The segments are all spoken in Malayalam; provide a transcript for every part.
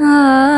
啊。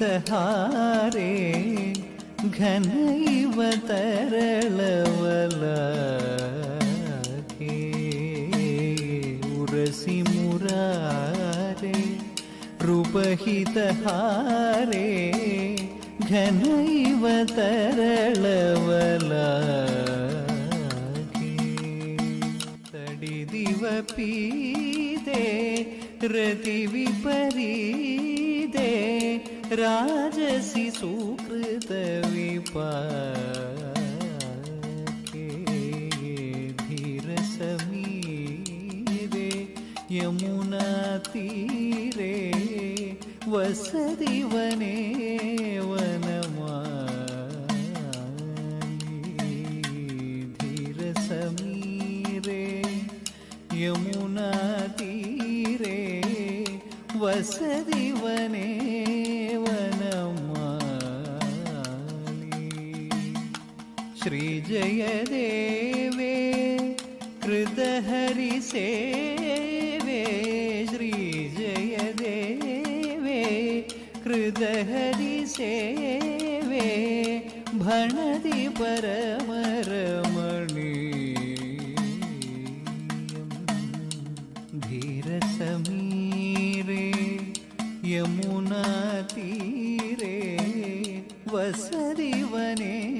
रूपहितहारे घनैव तरलवलाके। उरसि मुरारे रूपहितहारे घनैव तरलवलाके। तडिदिवपीदे रतिविपरीदे राजसि सुकृतविपाके धीरसमीरे यमुनातीरे वसदी वने कृतहरिसेवे भणति परमरमणीयम् धीरसमीरे यमुनातीरे वसरी वने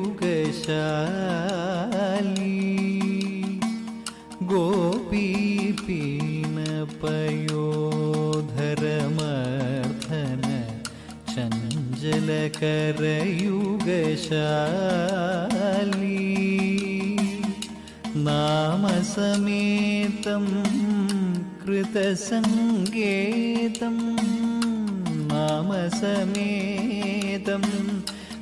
गोपीपीनपयोधरमर्धन चञ्चलकरयुगशाली गोपीपीनपयोधरमर्धन चञ्चलकरयुगशाली नामसमेतं कृतसङ्गेतं नामसमेतं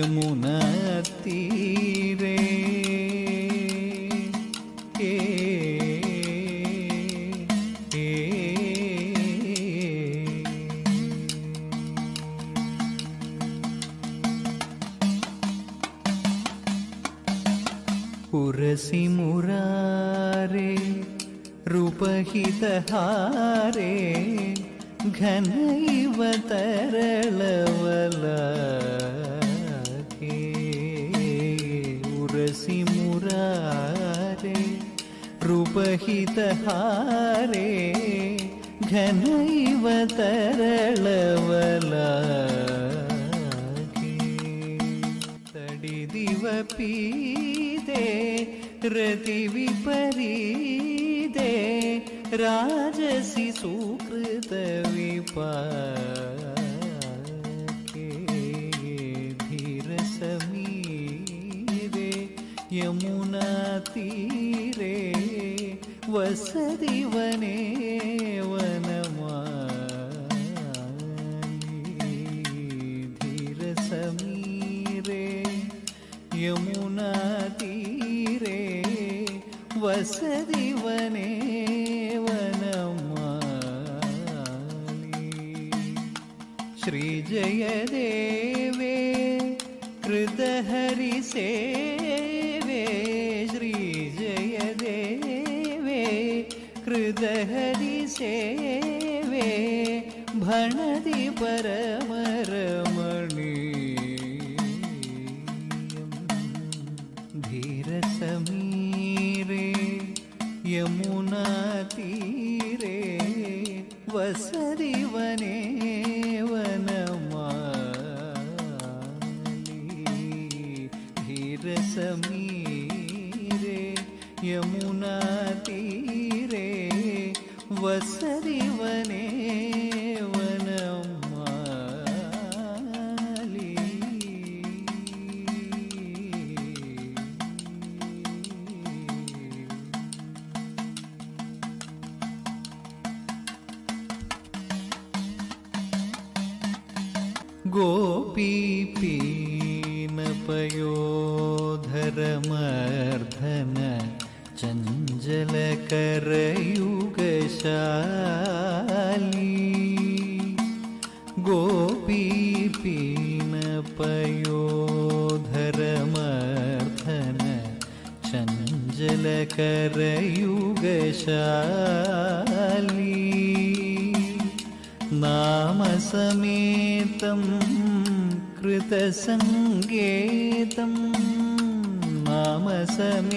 यमुनातीरे ए, ए, उरसि मुरारे रूपहितहारे घनैव रूपहितहारे घनैव तरलवलाके तडिदिवपीदे रतिविपरीदे राजसि सुकृतविपाके धीरसमीरे यमुनातीरे वसति വസതിവനേവന कृतहरिसेवे भणति परमरमणीयम् धीरसमीरे यमुनातीरे वसति वने वनमाली धीरसमीरे यमुनातीरे வசரிவனே चञ्चलकरयुगशाली गोपीपीनपयोधरमर्धन चञ्चलकरयुगशाली नामसमेतं कृतसङ्गेतं नामसमेतं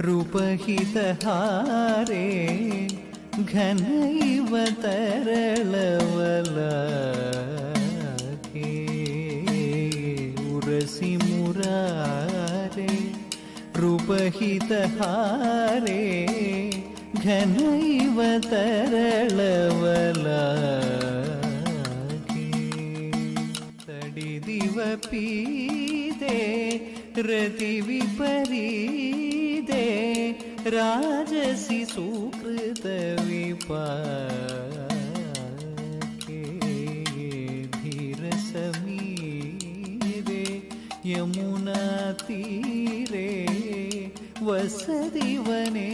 ರೂಪಹಿತಹಾರೇ ಘನೈವ ತರಳವಲೇ ಉರಸಿ ಮುರಾರೇ ರೂಪಹಿತಹಾರೇ ಘನೈವ ತರಳವಲೇ ತಡಿದಿವ ಪೀದೆ ರತಿ ವಿಪರೀ राजसि सुकृतविपाके धीरसमीरे यमुनातीरे वसति वने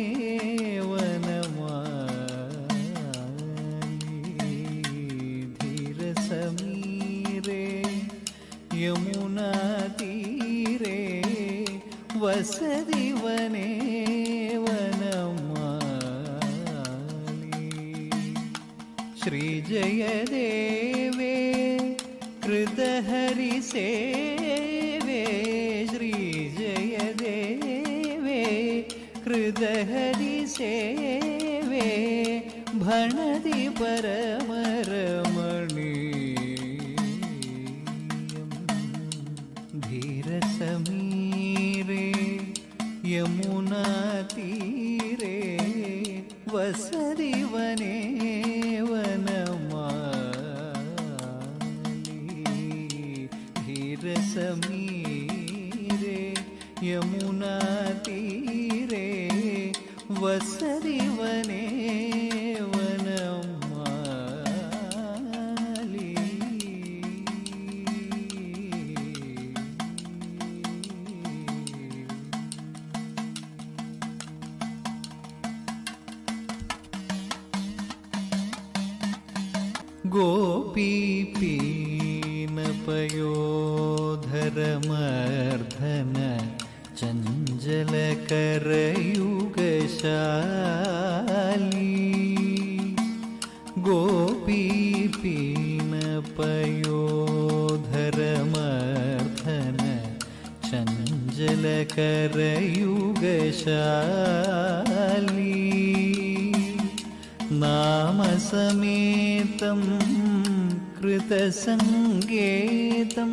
வசதி வனேவனமாலி ஸ்ரீஜயதேவே கிருதஹரி சேவே ஸ்ரீஜயதேவே கிருதஹரி சேவே भणति पर धीरसमीरे यमुनातीरे वसति वने वनमाली ഗോപീപീനപയോധരമർദ്ധന ചഞ്ചലകരയുഗശാലി. ഗോപീപീനപയോധരമർദ്ധന ചഞ്ചലകരയുഗശാലി. നാമസമേതം കൃതസങ്കേതം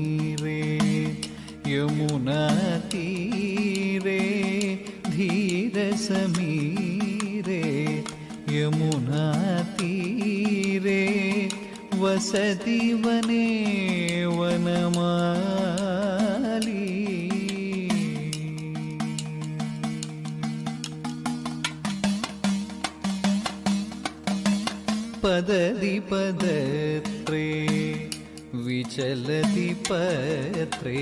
യമുനാതീരേ ധീരസമീരേ യമുനാതീരേ വസതി വനേ വനമാലി പദതി പദത്രേ विचलति പത്രേ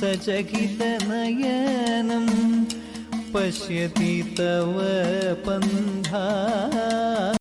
सचकितनयनं पश्यति तव पन्था